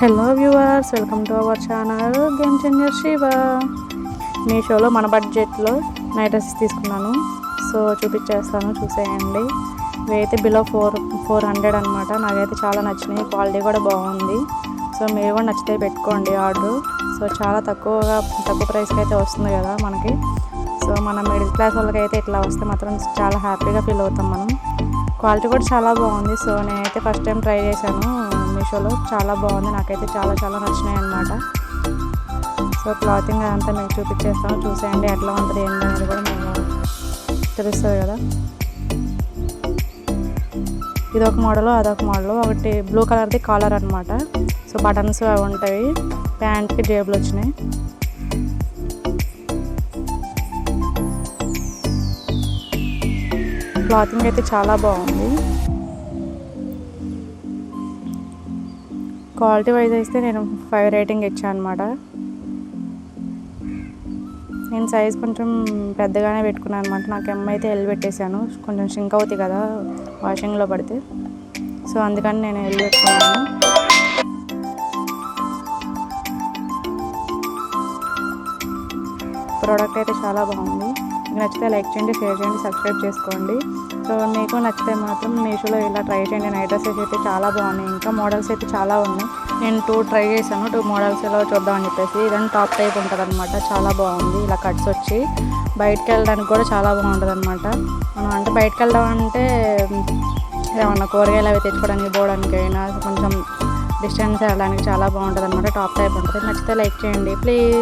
Hello viewers welcome to our channel game changer Shiva. మీషోలో మన బడ్జెట్లో నైట్ డ్రెస్సెస్ తీసుకున్నాను. సో చూపించేస్తాను చూసేయండి. ఇవైతే బిలో ఫోర్ ఫోర్ హండ్రెడ్ అనమాట నాకైతే చాలా నచ్చినాయి. క్వాలిటీ కూడా బాగుంది. సో మీరు కూడా నచ్చితే పెట్టుకోండి ఆర్డర్. సో చాలా తక్కువగా తక్కువ ప్రైస్కి అయితే వస్తుంది కదా మనకి. సో మన మిడిల్ క్లాస్ వాళ్ళకి అయితే ఇట్లా వస్తే మాత్రం చాలా హ్యాపీగా ఫీల్ అవుతాం మనం. క్వాలిటీ కూడా చాలా బాగుంది. సో నేనైతే ఫస్ట్ టైం ట్రై చేశాను. మీషోలో. చాలా బాగుంది. నాకైతే చాలా చాలా నచ్చినాయి అనమాట సో క్లాతింగ్ అంతా మేము చూపించేస్తాను. చూసేయండి ఎట్లా ఉంటుంది అనేది కూడా మేము తెలుస్తుంది కదా. ఇది ఒక మోడల్ అదొక మోడల్. ఒకటి బ్లూ కలర్ది కాలర్ అనమాట సో బటన్స్ అవి ఉంటాయి. ప్యాంట్కి జేబులు వచ్చినాయి. క్లాతింగ్ అయితే చాలా బాగుంది. క్వాలిటీ వైజ్ అయితే నేను ఫైవ్ రేటింగ్ ఇచ్చాను అనమాట నేను సైజ్ కొంచెం పెద్దగానే పెట్టుకున్నాను అనమాట నాకు ఎమ్మ అయితే ఎల్ పెట్టేశాను. కొంచెం షింక్ అవుతాయి కదా వాషింగ్లో పడితే. సో అందుకని నేను ఎల్ పెట్టుకున్నాను. ప్రోడక్ట్ అయితే చాలా బాగుంది. మీకు నచ్చితే లైక్ చేయండి షేర్ చేయండి సబ్స్క్రైబ్ చేసుకోండి. సో మీకు నచ్చితే మాత్రం మీషోలో ఇలా ట్రై చేయండి. నైట్ డ్రెస్సెస్ అయితే చాలా బాగున్నాయి. ఇంకా మోడల్స్ అయితే చాలా ఉన్నాయి. నేను టూ ట్రై చేశాను. టూ మోడల్స్ ఎలా చూద్దామని చెప్పేసి ఇదని టాప్ టైప్ ఉంటుంది అనమాట చాలా బాగుంది. ఇలా కట్స్ వచ్చి బయటకు వెళ్ళడానికి కూడా చాలా బాగుంటుంది అనమాట మనం అంటే బయటకు వెళ్దాం అంటే ఏమన్నా కూరగాయలు అవి తెచ్చుకోవడానికి పోవడానికి అయినా కొంచెం డిస్టెన్స్ వెళ్ళడానికి చాలా బాగుంటుంది అనమాట టాప్ టైప్ ఉంటుంది. నచ్చితే లైక్ చేయండి. ప్లీజ్.